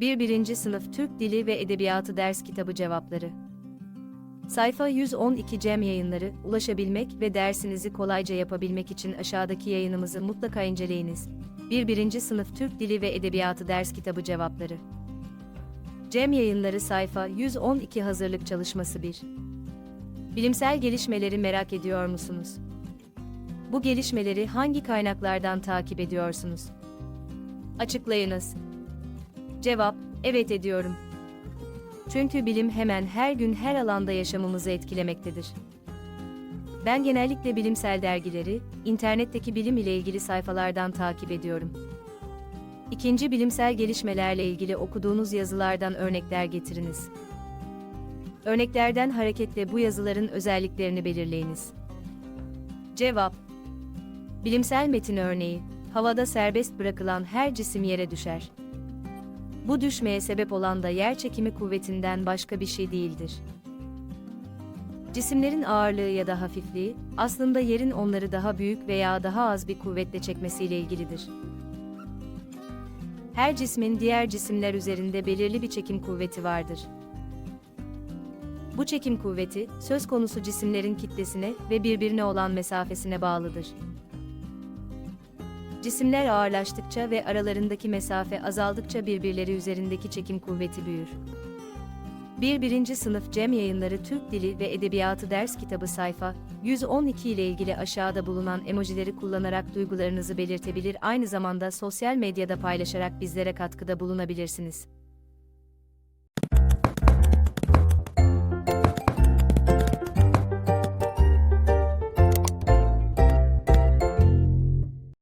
1. 1. Sınıf Türk Dili ve Edebiyatı Ders Kitabı Cevapları Sayfa 112 Cem Yayınları, ulaşabilmek ve dersinizi kolayca yapabilmek için aşağıdaki yayınımızı mutlaka inceleyiniz. 1. 1. Sınıf Türk Dili ve Edebiyatı Ders Kitabı Cevapları Cem Yayınları sayfa 112 Hazırlık Çalışması 1 Bilimsel gelişmeleri merak ediyor musunuz? Bu gelişmeleri hangi kaynaklardan takip ediyorsunuz? Açıklayınız. Cevap, evet ediyorum. Çünkü bilim hemen her gün her alanda yaşamımızı etkilemektedir. Ben genellikle bilimsel dergileri, internetteki bilim ile ilgili sayfalardan takip ediyorum. İkinci bilimsel gelişmelerle ilgili okuduğunuz yazılardan örnekler getiriniz. Örneklerden hareketle bu yazıların özelliklerini belirleyiniz. Cevap Bilimsel metin örneği, havada serbest bırakılan her cisim yere düşer. Bu düşmeye sebep olan da yer çekimi kuvvetinden başka bir şey değildir. Cisimlerin ağırlığı ya da hafifliği, aslında yerin onları daha büyük veya daha az bir kuvvetle çekmesiyle ilgilidir. Her cismin diğer cisimler üzerinde belirli bir çekim kuvveti vardır. Bu çekim kuvveti, söz konusu cisimlerin kitlesine ve birbirine olan mesafesine bağlıdır. Cisimler ağırlaştıkça ve aralarındaki mesafe azaldıkça birbirleri üzerindeki çekim kuvveti büyür. 1. 1. Sınıf Cem Yayınları Türk Dili ve Edebiyatı Ders Kitabı sayfa 112 ile ilgili aşağıda bulunan emojileri kullanarak duygularınızı belirtebilir aynı zamanda sosyal medyada paylaşarak bizlere katkıda bulunabilirsiniz.